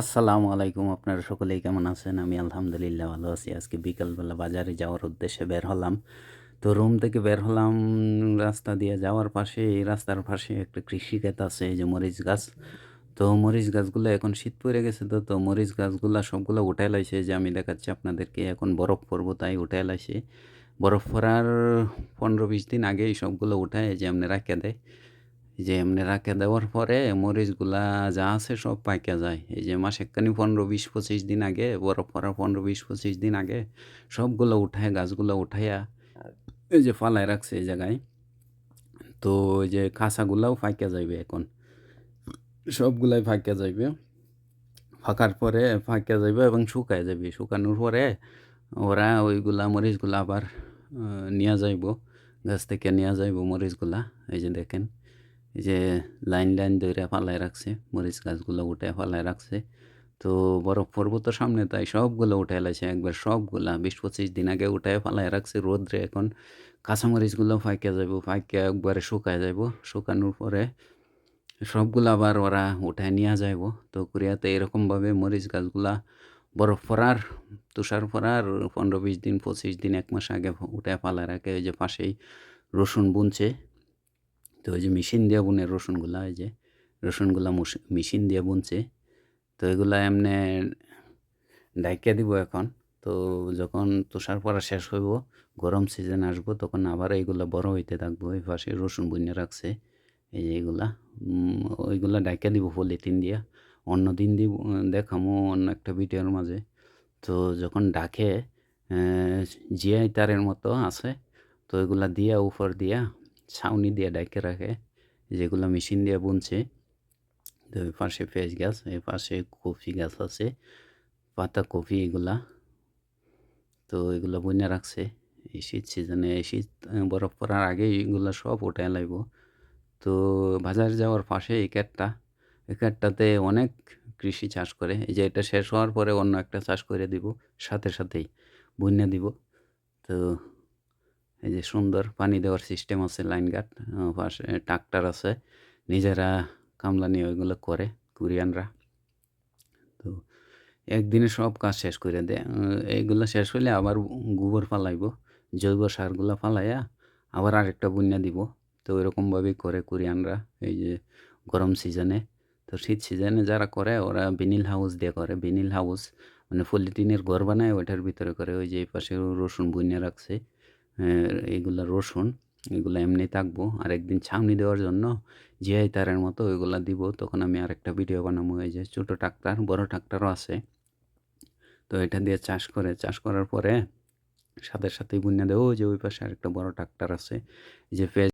আসসালামু আলাইকুম, আপনারা সকলেই কেমন আছেন? আমি আলহামদুলিল্লাহ ভালো আছি। আজকে বিকালবেলা বাজারে যাওয়ার উদ্দেশ্যে বের হলাম। তো রুম থেকে বের হলাম, রাস্তা দিয়ে যাওয়ার পাশে, এই রাস্তার পাশে একটা কৃষি ক্ষেত আছে, এই যে মরিচ গাছ। তো মরিচ গাছগুলো এখন শীত পড়ে গেছে তো তো মরিচ গাছগুলো সবগুলো উঠাই লাইছে। যে আমি দেখাচ্ছি আপনাদেরকে, এখন বরফ পড়ব তাই উঠাই লাইছে। বরফ পড়ার পনেরো বিশ দিন আগে এই সবগুলো উঠায় যে এমনি রাখে দেয়। যে এমনি রাখে দেওয়ার পরে মরিচগুলা যা আছে সব পাইকা যায়। এই যে মাসেকখানি পনেরো বিশ পঁচিশ দিন আগে বরফ পড়ার পনেরো বিশ পঁচিশ দিন আগে সবগুলো উঠায়, গাছগুলো উঠাইয়া এই যে ফালায় রাখছে এই জায়গায়। তো ওই যে খাঁচাগুলাও ফাঁকা যাইবে এখন। সবগুলাই ফাঁকা যাইবে। ফাঁকার পরে ফাঁকা যাইবে এবং শুকায় যাবে শুকানোর পরে ওরা ওইগুলা মরিচগুলা আবার নিয়ে যাইব। গাছ থেকে নিয়ে যাইব মরিচগুলা। এই যে দেখেন এই যে লাইন লাইন ধরে ফালায় রাখছে, মরিচ গাছগুলো উঠে ফালায় রাখছে। তো বরফ পর্বত সামনে তাই সবগুলো উঠে লাইছে, একবার সবগুলা। বিশ পঁচিশ দিন আগে উঠে ফালায় রাখছে রোদ্রে, এখন কাঁচামরিচগুলো ফাঁকে যাব ফাঁকে একবারে শুকায় যাব শুকানোর পরে সবগুলো আবার ওরা উঠায় নিয়ে যাইব। তো কোরিয়াতে এরকমভাবে মরিচ গাছগুলা বরফ পড়ার তুষার পড়ার পনেরো বিশ দিন, পঁচিশ দিন, এক মাস আগে উঠে ফালায় রাখে। ওই যে পাশেই রসুন বুনছে। তো ওই যে মেশিন দিয়ে বুনে রসুনগুলা, এই যে রসুনগুলা মেশিন দিয়ে বুনছে, তো এগুলা এমনি ডাইকে দিব এখন। তো যখন তুষার পড়া শেষ হইব, গরম সিজন আসব, তখন আবার এইগুলা বড় হইতে থাকব, এই পাশে রসুন বুনে রাখছে, এই যে এইগুলা ওইগুলা ডাইকে দিব পলিথিন দিয়া, অন্য দিন দিব, দেখামো অন্য একটা ভিডিওর মাঝে। তো যখন ডাকে জিআই তারের মতো আছে, তো এগুলা দিয়া, উপর দিয়া ছাউনি দিয়ে ডাইকে রাখে, যেগুলো মেশিন দিয়ে বুনছে। তো এই পাশে পেঁয়াজ গাছ, এই পাশে কফি গাছ আছে, পাতা কফি এগুলা। তো এগুলো বুনে রাখছে। এই শীত সিজনে শীত বরফ পড়ার আগে এগুলো সব উঠে লাগব তো বাজার যাওয়ার পাশে এই ক্যাটটা এই ক্যাটটাতে অনেক কৃষি চাষ করে। এই যে এটা শেষ হওয়ার পরে অন্য একটা চাষ করে দিব, সাথে সাথেই বুনে দিব। তো এই যে সুন্দর পানি দেওয়ার সিস্টেম আছে লাইন গার্ড পাশে ট্রাক্টর আছে। নিজেরা কামলা নিয়ে ওইগুলো করে, কোরিয়ানরা। তো একদিনে সব কাজ শেষ করে দেয়। এইগুলো শেষ হলে আবার গোবর ফালাইব, জৈব সারগুলো ফালাইয়া আবার আরেকটা বন্যা দিব। তো ওইরকমভাবেই করে কোরিয়ানরা এই যে গরম সিজনে তো শীত সিজনে যারা করে, ওরা বিনিল হাউস দিয়ে করে। বিনিল হাউস মানে পলিটিনের ঘর বানায়, ওইটার ভিতরে করে। ওই যে পাশে রসুন বন্যা রাখছে। এইগুলো রসুন, এগুলো এমনি থাকব। আর একদিন ছাউনি দেওয়ার জন্য জিআই তারের মতো ওইগুলো দিব। তখন আমি আর একটা ভিডিও বানাবো, এই যে ছোটো ট্রাক্টার, বড় ট্রাক্টারও আছে। তো এটা দিয়ে চাষ করে, চাষ করার পরে সাথে সাথেই বুনিয়া দেবো। যে ওই পাশে আর একটা বড় ট্রাক্টার আছে। যে